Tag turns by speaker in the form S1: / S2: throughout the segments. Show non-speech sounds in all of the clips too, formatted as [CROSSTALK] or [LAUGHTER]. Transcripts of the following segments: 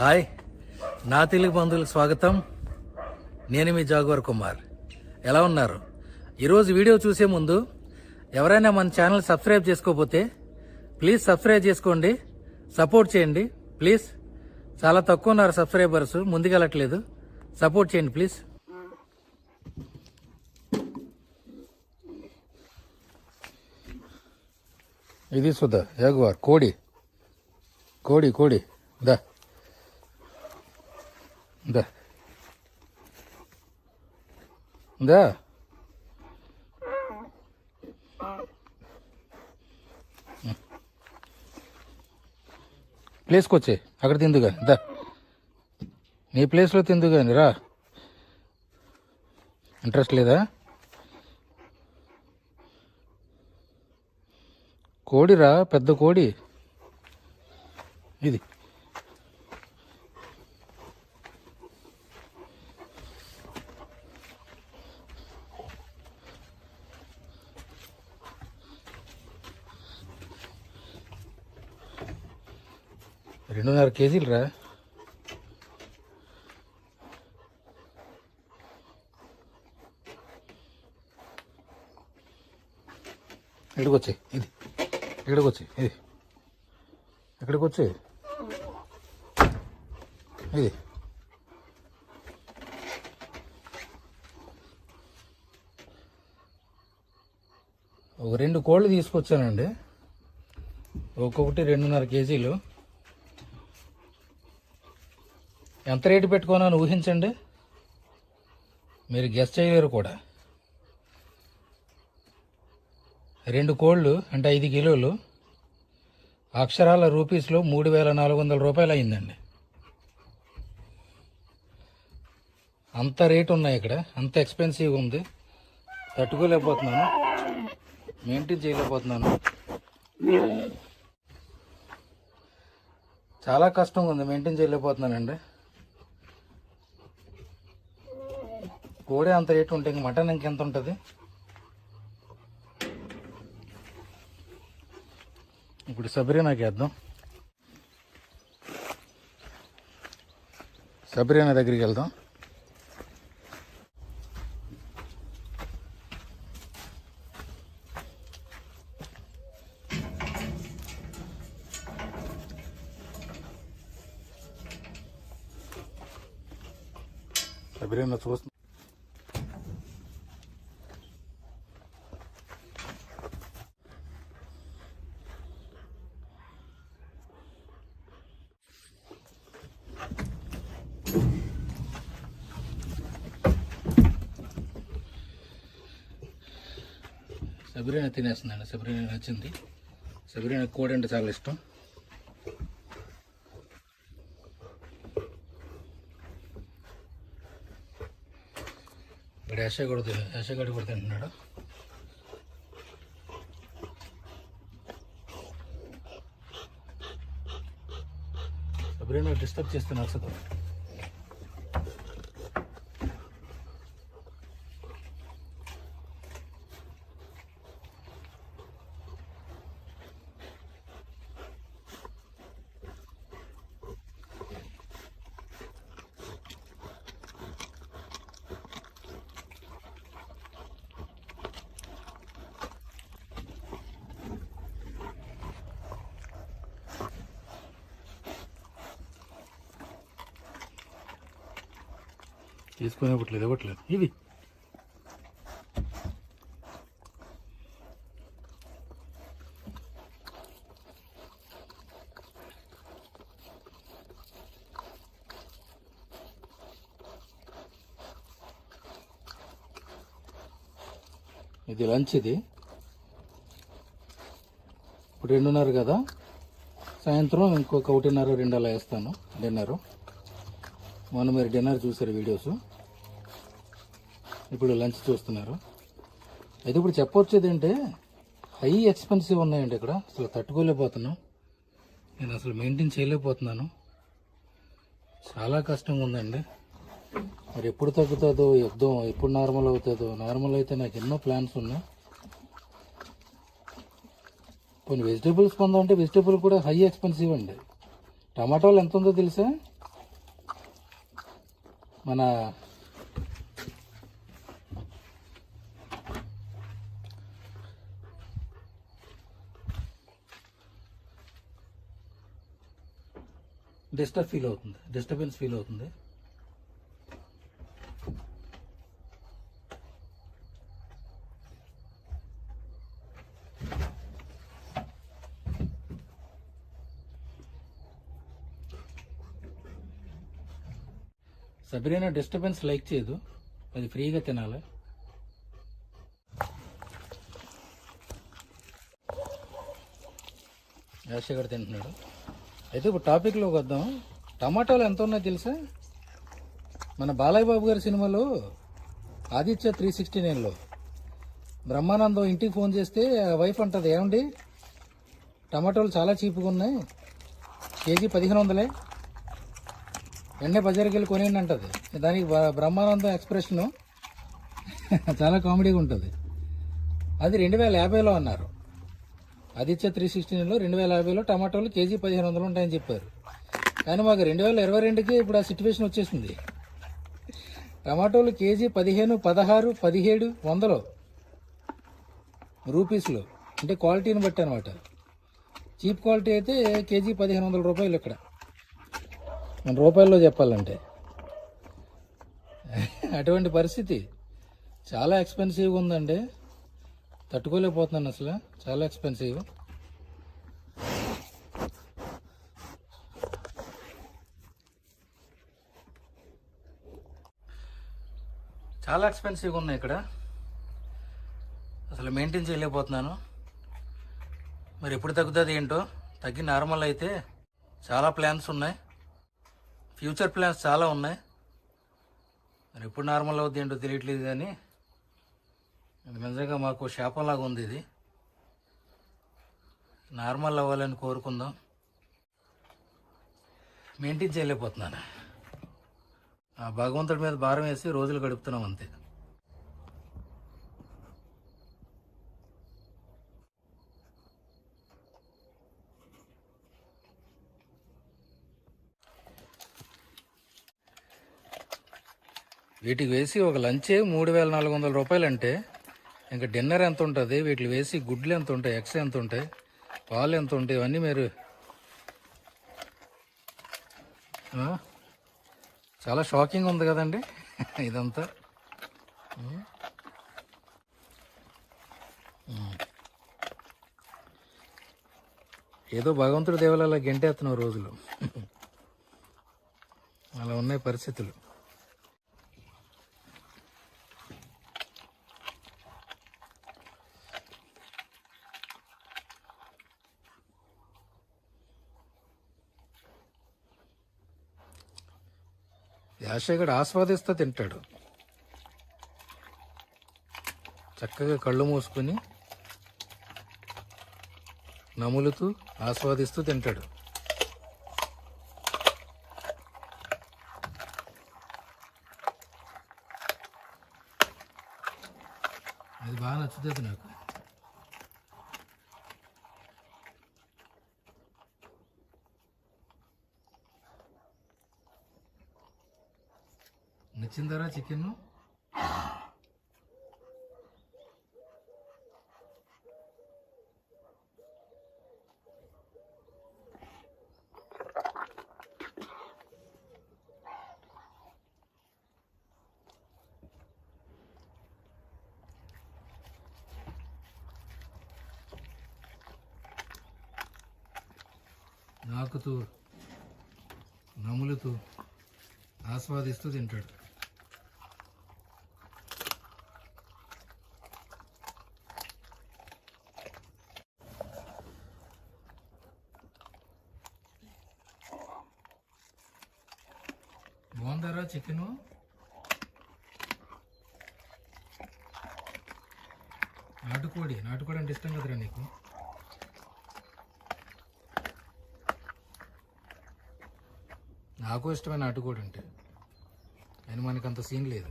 S1: Hi. నా తెలుగు బంధువులకు స్వాగతం. నేను మీ జాగువర్ కుమార్. ఎలా ఉన్నారు? ఈరోజు వీడియో చూసే ముందు ఎవరైనా మన ఛానల్ సబ్స్క్రైబ్ చేసుకోకపోతే ప్లీజ్ సబ్స్క్రైబ్ చేసుకోండి. సపోర్ట్ చేయండి. ప్లీజ్. చాలా తక్కువ ఉన్నారు సబ్స్క్రైబర్స్. ముందుకెళ్ళట్లేదు సపోర్ట్ చేయండి ప్లీజ్. ఇది సుధా యాగువార్ కోడి. కోడి కోడి. దా. ఉందా ఉందా ప్లేస్కి వచ్చే అక్కడ తిందుగా దా నీ ప్లేస్లో తిందు కానీ రా ఇంట్రెస్ట్ లేదా కోడిరా పెద్ద కోడి ఇది ఆరు కేజీలు రా. ఇక్కడికి వచ్చాయి ఇది. ఇక్కడికి వచ్చాయి ఇది. ఇక్కడికి వచ్చాయి ఇది. ఒక రెండు కోళ్ళు తీసుకొచ్చానండి. ఒక్కొక్కటి రెండున్నర కేజీలు. ఎంత రేటు పెట్టుకోనని ఊహించండి. మీరు గెస్ట్ చేయలేరు కూడా. రెండు కోళ్ళు అంటే ఐదు కిలోలు అక్షరాల రూపీస్లో మూడు వేల నాలుగు వందల రూపాయలు అయిందండి. అంత రేటు ఉన్నాయి ఇక్కడ. అంత ఎక్స్పెన్సివ్ ఉంది. తట్టుకోలేకపోతున్నాను. మెయింటైన్ చేయలేకపోతున్నాను. చాలా కష్టంగా ఉంది. మెయింటైన్ చేయలేకపోతున్నానండి. కోడి అంత రేటు ఉంటే ఇంక మటన్ ఇంకెంత ఉంటుంది? ఇప్పుడు సబరీనాకి వేద్దాం సబరీనా దగ్గరికి వెళ్దాం. సబరీనా చూస్తు సబరీనా తినేస్తుందండి. సబరీనా నచ్చింది. సబరీనా కోడి అంటే చాలా ఇష్టం. ఇక్కడ యశ కూడా తిన యశ కూడా తింటున్నాడు. సబరీనా డిస్టర్బ్ చేస్తున్నా అసలు. తీసుకొని ఇవ్వట్లేదు ఇవ్వట్లేదు. ఇవి. ఇది లంచ్ ఇది. ఇప్పుడు రెండున్నర కదా. సాయంత్రం ఇంకొక ఒకటిన్నర రెండు అలా వేస్తాను డిన్నరు. మొన్న మీరు డిన్నర్ చూసారు వీడియోస్. ఇప్పుడు లంచ్ చూస్తున్నారు. అయితే ఇప్పుడు చెప్పొచ్చేది ఏంటంటే హై ఎక్స్పెన్సివ్ ఉన్నాయండి ఇక్కడ. అసలు తట్టుకోలేకపోతున్నాం. నేను అసలు మెయింటైన్ చేయలేకపోతున్నాను. చాలా కష్టంగా ఉందండి. మరి ఎప్పుడు తగ్గుతుందో యుద్ధం ఎప్పుడు నార్మల్ అవుతుందో నార్మల్ అయితే నాకు ఎన్నో ప్లాన్స్ ఉన్నాయి. కొన్ని వెజిటేబుల్స్ కొందామంటే వెజిటేబుల్ కూడా హై ఎక్స్పెన్సివ్ అండి. టమాటాలు ఎంత ఉందో తెలుసా? మన డిస్టర్బ్ ఫీల్ అవుతుంది డిస్టర్బెన్స్ ఫీల్ అవుతుంది. సబరీనా డిస్టర్బెన్స్ లైక్ చేయదు అది ఫ్రీగా తినాలి. యాష కూడా తింటున్నాడు. అయితే ఇప్పుడు టాపిక్లోకి వద్దాం. టమాటాలు ఎంత ఉన్నాయో తెలుసా? మన బాలయ్య బాబు గారి సినిమాలో ఆదిత్య త్రీ సిక్స్టీ నైన్లో బ్రహ్మానందం ఇంటికి ఫోన్ చేస్తే వైఫ్ అంటది ఏమండి? టమాటాలు చాలా చీపుగా ఉన్నాయి. కేజీ పదిహేను వందలే. వెంటనే బజార్కి వెళ్ళి కొనేయండి అంటది. దానికి బ్రహ్మానందం ఎక్స్ప్రెషను [LAUGHS] చాలా కామెడీగా ఉంటుంది. అది రెండు వేల యాభైలో అన్నారు. ఆదిత్య త్రీ సిక్స్టీన్లో రెండు వేల యాభైలో టమాటాలు కేజీ పదిహేను వందలు ఉంటాయని చెప్పారు. కానీ మాకు రెండు వేల ఇరవై రెండుకి ఇప్పుడు ఆ సిచ్యువేషన్ వచ్చేసింది. టమాటోలు కేజీ పదిహేను పదహారు పదిహేడు వందలు రూపీస్లో. అంటే క్వాలిటీని బట్టి అనమాట చీప్ క్వాలిటీ అయితే కేజీ పదిహేను వందల రూపాయలు ఇక్కడ. మన రూపాయల్లో చెప్పాలంటే. అటువంటి పరిస్థితి చాలా ఎక్స్పెన్సివ్గా ఉందండి. తట్టుకోలేకపోతున్నాను అసలు. చాలా ఎక్స్పెన్సివ్ చాలా ఎక్స్పెన్సివ్గా ఉన్నాయి ఇక్కడ. అసలు మెయింటైన్ చేయలేకపోతున్నాను. మరి ఎప్పుడు తగ్గుతుంది ఏంటో? తగ్గి నార్మల్ అయితే చాలా ప్లాన్స్ ఉన్నాయి. ఫ్యూచర్ ప్లాన్స్ చాలా ఉన్నాయి. మరి ఎప్పుడు నార్మల్ అవుద్ది ఏంటో తెలియట్లేదు కానీ నిజంగా మాకు శాపంలాగా ఉంది ఇది. నార్మల్ అవ్వాలని కోరుకుందాం. మెయింటైన్ చేయలేకపోతున్నాను. ఆ భగవంతుడి మీద భారం వేసి రోజులు గడుపుతున్నాం అంతే. వీటికి వేసి ఒక లంచే మూడు వేల నాలుగు వందల రూపాయలు అంటే ఇంకా డిన్నర్ ఎంత ఉంటుంది? వీటిని వేసి గుడ్లు ఎంత ఉంటాయి? ఎగ్స్ ఎంత ఉంటాయి? పాలు ఎంత ఉంటాయి? ఇవన్నీ మీరు చాలా షాకింగ్ ఉంది కదండి ఇదంతా. ఏదో భగవంతుడి దేవాలయాల గెంటేస్తున్నావు రోజులు. అలా ఉన్నాయి పరిస్థితులు. యాషగడ్ ఆస్వాదిస్తూ తింటాడు. చక్కగా కళ్ళు మూసుకొని నములుతూ ఆస్వాదిస్తూ తింటాడు. అది బాగా నచ్చుతుంది నాకు. నచ్చిందరా చికెన్. నాకుతూ నములుతూ ఆస్వాదిస్తూ తింటాడు. చికెను. నాటుకోడి నాటుకోడి అంటే ఇష్టం కదరా నీకు? నాకు ఇష్టమే నాటుకోడి అంటే కానీ మనకు అంత సీన్ లేదు.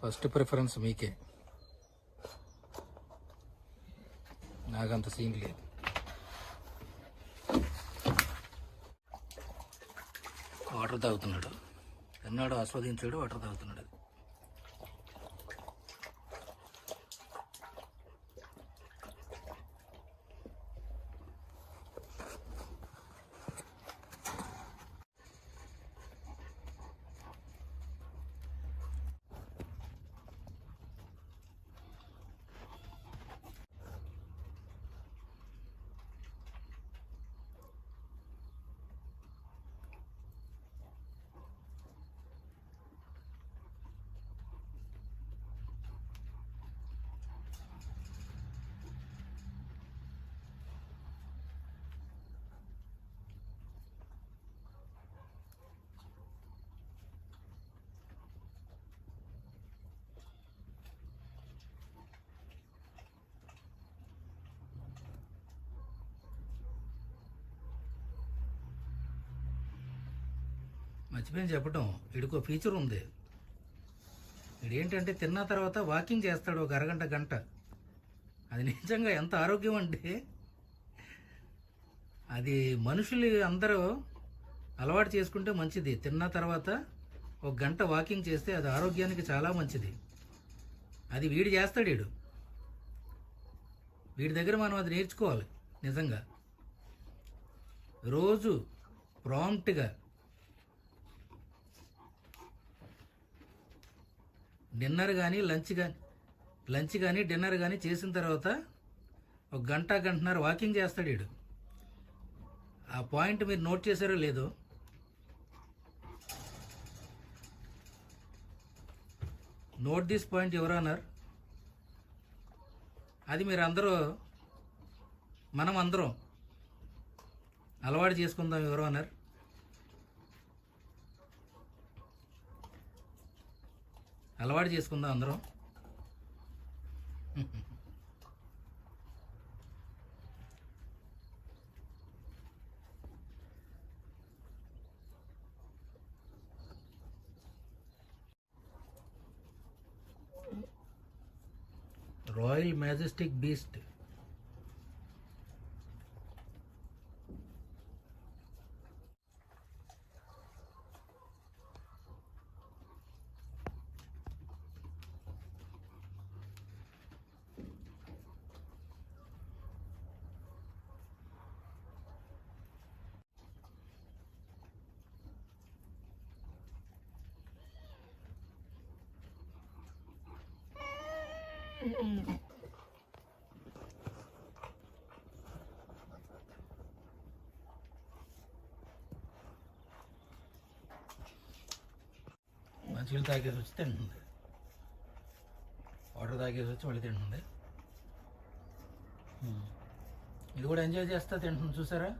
S1: ఫస్ట్ ప్రిఫరెన్స్ మీకే. నాకంత సీన్ లేదు. వాటర్ తాగుతున్నాడు. ఎన్నాడు ఆస్వాదించాడు వాటర్ తాగుతున్నాడు. మర్చిపోయిన చెప్పటం. వీడికో ఫీచర్ ఉంది. వీడు ఏంటంటే తిన్న తర్వాత వాకింగ్ చేస్తాడు ఒక అరగంట గంట. అది నిజంగా ఎంత ఆరోగ్యం అంటే అది మనుషులు అందరూ అలవాటు చేసుకుంటే మంచిది. తిన్న తర్వాత ఒక గంట వాకింగ్ చేస్తే అది ఆరోగ్యానికి చాలా మంచిది. అది వీడు చేస్తాడు వీడు. వీడి దగ్గర మనం అది నేర్చుకోవాలి నిజంగా. రోజు ప్రాంప్ట్గా డిన్నర్ కానీ లంచ్ కానీ లంచ్ కానీ డిన్నర్ కానీ చేసిన తర్వాత ఒక గంట గంటన్నర వాకింగ్ చేస్తాడు వీడు ఆ పాయింట్ మీరు నోట్ చేశారో లేదో? నోట్ దిస్ పాయింట్ ఎవరు అన్నారు అది మీరు అందరూ మనం అందరం అలవాటు చేసుకుందాం ఎవరు అన్నారు అలవాటు చేసుకుందాం అందరం. Royal majestic beast. మంచినీళ్ళు తాగేసి వచ్చి తింటుంది. వాటర్ తాగేసి వచ్చి మళ్ళీ తింటుంది. ఇది కూడా ఎంజాయ్ చేస్తా తింటుంది చూసారా?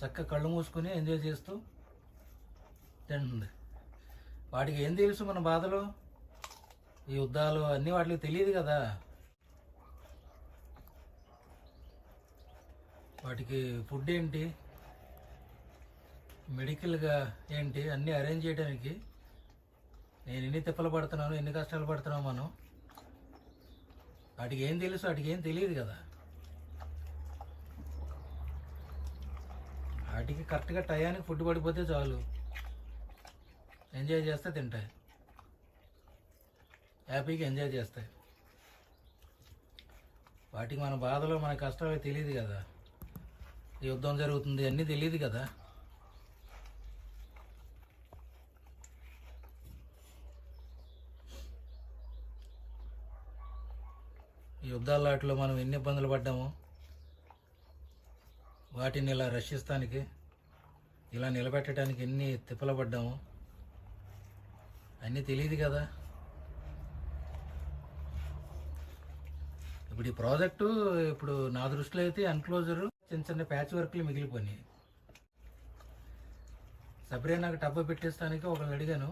S1: చక్కగా కళ్ళు మూసుకొని ఎంజాయ్ చేస్తూ తింటుంది. వాటికి ఏం తెలుసు మన బాధలు? ఈ యుద్ధాలు అన్నీ వాటికి తెలియదు కదా. వాటికి ఫుడ్ ఏంటి? మెడికల్గా ఏంటి? అన్నీ అరేంజ్ చేయడానికి నేను ఎన్ని తిప్పలు పడుతున్నాను ఎన్ని కష్టాలు పడుతున్నాం మనం? వాటికి ఏం తెలుసు వాటికి ఏం తెలియదు కదా. వాటికి కరెక్ట్గా టయానికి ఫుడ్ పడిపోతే చాలు. ఎంజాయ్ చేస్తే తింటాయి. హ్యాపీగా ఎంజాయ్ చేస్తాయి. వాటికి మన బాధలో మన కష్టాలు తెలియదు కదా. యుద్ధం జరుగుతుంది అన్నీ తెలియదు కదా. ఈ మనం ఎన్ని ఇబ్బందులు పడ్డాము వాటిని ఇలా రక్షిస్తానికి ఇలా నిలబెట్టడానికి ఎన్ని తిప్పలు పడ్డాము అన్నీ తెలియదు కదా. ఇప్పుడు ఈ ప్రాజెక్టు ఇప్పుడు నా దృష్టిలో అయితే ఎన్క్లోజర్ చిన్న చిన్న ప్యాచ్ వర్క్లు మిగిలిపోయినాయి. సపరే నాకు టబ్బు పెట్టేస్తానికి ఒకళ్ళు అడిగాను.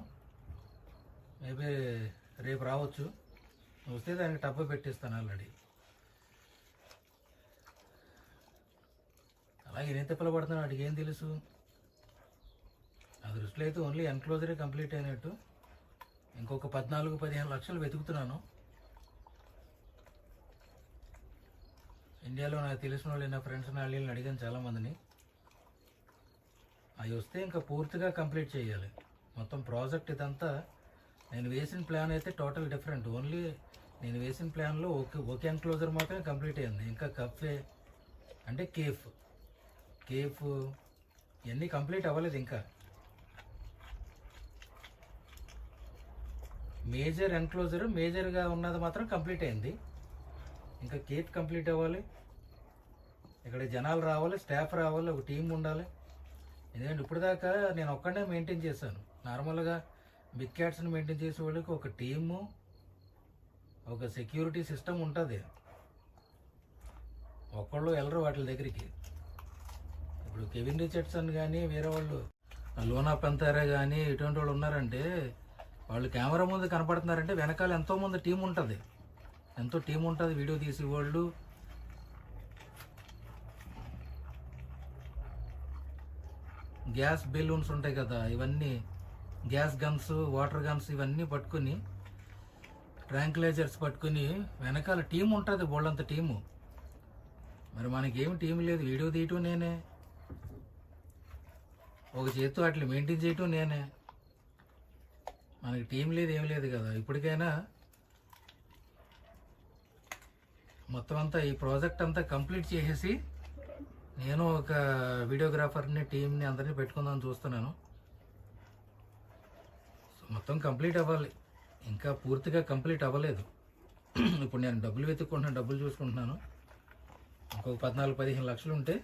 S1: మేబీ రేపు రావచ్చు. వస్తే దానికి టబ్బు పెట్టిస్తాను ఆల్రెడీ. అలాగే నేను తిప్పలు పడుతున్నాను వాటికి ఏం తెలుసు? నా దృష్టిలో అయితే ఓన్లీ ఎన్క్లోజరే కంప్లీట్ అయినట్టు. ఇంకొక పద్నాలుగు పదిహేను లక్షలు వెతుకుతున్నాను. ఇండియాలో నాకు తెలిసిన వాళ్ళు నా ఫ్రెండ్స్ వాళ్ళని అడిగాను చాలామందిని. అవి వస్తే ఇంకా పూర్తిగా కంప్లీట్ చేయాలి. మొత్తం ప్రాజెక్ట్ ఇదంతా నేను వేసిన ప్లాన్ అయితే టోటల్ డిఫరెంట్ ఓన్లీ నేను వేసిన ప్లాన్లో ఓకే ఓకే ఎన్క్లోజర్ మాత్రమే కంప్లీట్ అయింది. ఇంకా కఫే అంటే కేఫ్ కేఫ్ ఇవన్నీ కంప్లీట్ అవ్వలేదు ఇంకా. మేజర్ ఎన్క్లోజర్ మేజర్గా ఉన్నది మాత్రం కంప్లీట్ అయింది. ఇంకా కేక్ కంప్లీట్ అవ్వాలి. ఇక్కడ జనాలు రావాలి స్టాఫ్ రావాలి ఒక టీం ఉండాలి. ఎందుకంటే ఇప్పుడు దాకా నేను ఒక్కడే మెయింటైన్ చేశాను. నార్మల్గా బిగ్ క్యాట్స్ని మెయింటైన్ చేసే వాళ్ళకి ఒక టీము ఒక సెక్యూరిటీ సిస్టమ్ ఉంటుంది. ఒక్కళ్ళు వెళ్ళరు వాటి దగ్గరికి. ఇప్పుడు కెవిన్ రిచర్డ్సన్ కానీ వేరే వాళ్ళు లోనా పెంతారా కానీ ఇటువంటి వాళ్ళు ఉన్నారంటే వాళ్ళు కెమెరా ముందు కనపడుతున్నారంటే వెనకాల ఎంతోమంది టీం ఉంటుంది. ఎంతో టీం ఉంటుంది వీడియో తీసేవాళ్ళు గ్యాస్ బెలూన్స్ ఉంటాయి కదా ఇవన్నీ గ్యాస్ గన్స్ వాటర్ గన్స్ ఇవన్నీ పట్టుకుని ట్రాంక్లైజర్స్ పట్టుకుని వెనకాల టీం ఉంటుంది బోళ్ళంత టీము మరి మనకేం టీం లేదు వీడియో తీయటం నేనే. ఒక చేత్తో అట్లా మెయింటైన్ చేయటం నేనే. మనకి టీం లేదు ఏం లేదు కదా. ఇప్పటికైనా మొత్తం అంతా ఈ ప్రాజెక్ట్ అంతా కంప్లీట్ చేసేసి నేను ఒక వీడియోగ్రాఫర్ని టీంని అందరినీ పెట్టుకుందామని చూస్తున్నాను. సో మొత్తం కంప్లీట్ అవ్వాలి. ఇంకా పూర్తిగా కంప్లీట్ అవ్వలేదు. ఇప్పుడు నేను డబ్బులు వెతుక్కుంటున్నాను డబ్బులు చూసుకుంటున్నాను. ఇంకొక పద్నాలుగు పదిహేను లక్షలు ఉంటే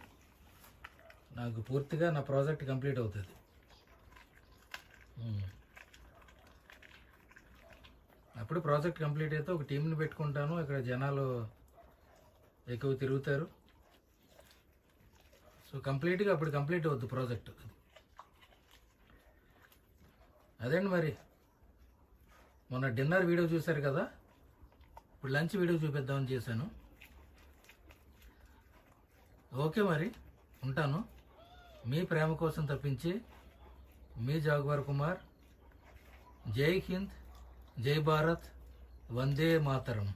S1: నాకు పూర్తిగా నా ప్రాజెక్ట్ కంప్లీట్ అవుతుంది. అప్పుడు ప్రాజెక్ట్ కంప్లీట్ అయితే ఒక టీంని పెట్టుకుంటాను. ఇక్కడ జనాలు ఎక్కువ తిరుగుతారు. సో కంప్లీట్గా అప్పుడు కంప్లీట్ అవుద్ది ప్రాజెక్ట్ అదేండి మరి? మొన్న డిన్నర్ వీడియో చూశారు కదా? ఇప్పుడు లంచ్ వీడియో చూపిద్దామని చేశాను. ఓకే మరి ఉంటాను. మీ ప్రేమ కోసం తప్పించి మీ జాగ్వార్ కుమార్. జై హింద్ జై భారత్ వందే మాతరం.